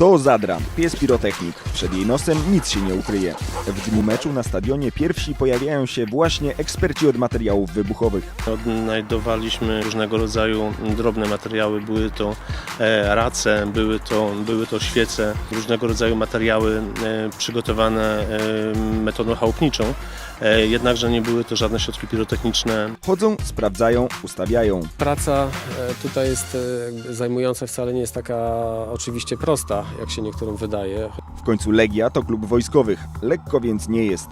To Zadra, pies pirotechnik. Przed jej nosem nic się nie ukryje. W dniu meczu na stadionie pierwsi pojawiają się właśnie eksperci od materiałów wybuchowych. Odnajdowaliśmy różnego rodzaju drobne materiały, były to e, race, były to, były to świece, różnego rodzaju materiały e, przygotowane e, metodą chałupniczą, jednakże nie były to żadne środki pirotechniczne. Chodzą, sprawdzają, ustawiają. Praca e, tutaj jest e, zajmująca, wcale nie jest taka oczywiście prosta, jak się niektórym wydaje. W końcu Legia to klub wojskowych. Lekko więc nie jest.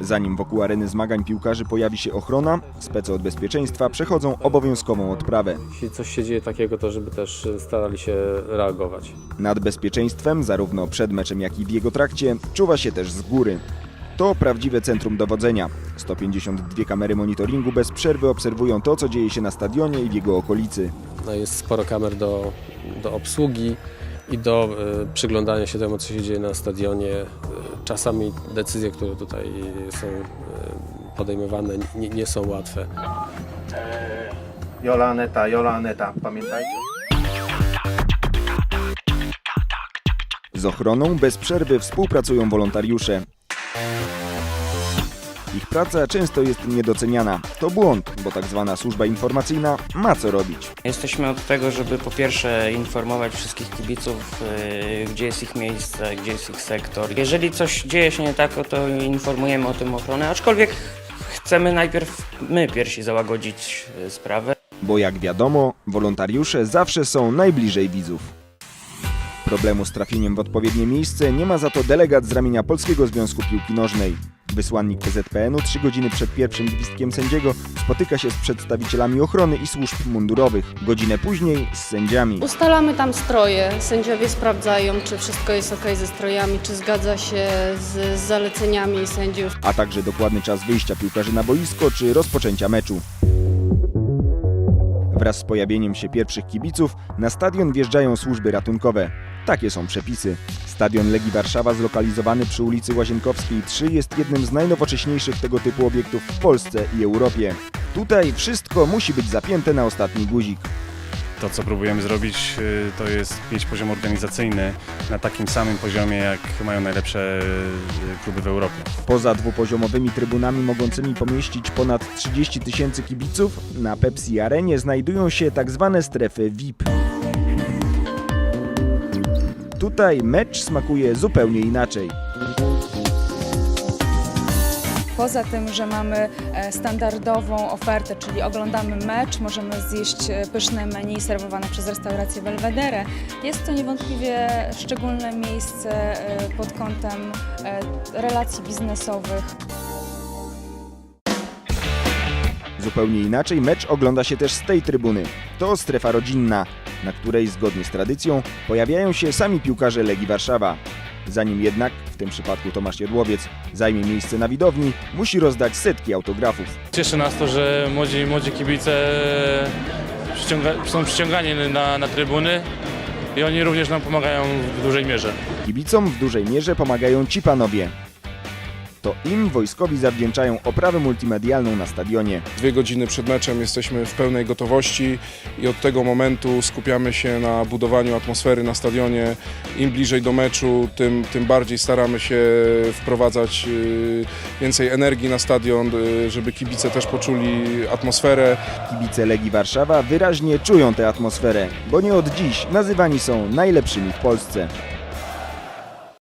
Zanim wokół areny zmagań piłkarzy pojawi się ochrona, spece od bezpieczeństwa przechodzą obowiązkową odprawę. Jeśli coś się dzieje takiego, to żeby też e, starali się reagować. Nad bezpieczeństwem, zarówno przed meczem, jak i w jego trakcie, czuwa się też z góry. To prawdziwe centrum dowodzenia. 152 kamery monitoringu bez przerwy obserwują to, co dzieje się na stadionie i w jego okolicy. No, jest sporo kamer do, do obsługi i do e, przyglądania się temu, co się dzieje na stadionie. E, czasami decyzje, które tutaj są e, podejmowane, nie, nie są łatwe. Jola Aneta, Jola Aneta, pamiętajcie. Z ochroną bez przerwy współpracują wolontariusze. Ich praca często jest niedoceniana. To błąd, bo tak zwana służba informacyjna ma co robić. Jesteśmy od tego, żeby po pierwsze informować wszystkich kibiców, yy, gdzie jest ich miejsce, gdzie jest ich sektor. Jeżeli coś dzieje się nie tak, to informujemy o tym ochronę, aczkolwiek chcemy najpierw my pierwsi załagodzić yy, sprawę. Bo jak wiadomo, wolontariusze zawsze są najbliżej widzów. Problemu z trafieniem w odpowiednie miejsce nie ma za to delegat z ramienia Polskiego Związku Piłki Nożnej. Wysłannik PZPN-u trzy godziny przed pierwszym gwizdkiem sędziego spotyka się z przedstawicielami ochrony i służb mundurowych. Godzinę później z sędziami. Ustalamy tam stroje, sędziowie sprawdzają, czy wszystko jest ok ze strojami, czy zgadza się z, z zaleceniami sędziów. a także dokładny czas wyjścia piłkarzy na boisko czy rozpoczęcia meczu. Wraz z pojawieniem się pierwszych kibiców na stadion wjeżdżają służby ratunkowe. Takie są przepisy. Stadion Legii Warszawa zlokalizowany przy ulicy Łazienkowskiej 3 jest jednym z najnowocześniejszych tego typu obiektów w Polsce i Europie. Tutaj wszystko musi być zapięte na ostatni guzik. To, co próbujemy zrobić, y, to jest mieć poziom organizacyjny na takim samym poziomie, jak mają najlepsze y, kluby w Europie. Poza dwupoziomowymi trybunami mogącymi pomieścić ponad 30 tysięcy kibiców, na Pepsi Arenie znajdują się tak zwane strefy VIP. Tutaj mecz smakuje zupełnie inaczej. Poza tym, że mamy e, standardową ofertę, czyli oglądamy mecz, możemy zjeść e, pyszne menu serwowane przez restaurację Belvedere, jest to niewątpliwie szczególne miejsce e, pod kątem relacji biznesowych. Zupełnie inaczej mecz ogląda się też z tej trybuny. To strefa rodzinna, na której zgodnie z tradycją pojawiają się sami piłkarze Legii Warszawa. Zanim jednak, w tym przypadku Tomasz Jedłowiec, zajmie miejsce na widowni, musi rozdać setki autografów. Cieszy nas to, że młodzi, młodzi kibice przyciąga, są przyciągani na, na trybuny i oni również nam pomagają w dużej mierze. Kibicom w dużej mierze pomagają ci panowie. To im wojskowi zawdzięczają oprawę multimedialną na stadionie. Dwie godziny przed meczem jesteśmy w pełnej gotowości i od tego momentu skupiamy się na budowaniu atmosfery na stadionie. Im bliżej do meczu, tym, tym bardziej staramy się wprowadzać y, więcej energii na stadion, y, żeby kibice też poczuli atmosferę. Kibice Legii Warszawa wyraźnie czują tę atmosferę, bo nie od dziś nazywani są najlepszymi w Polsce.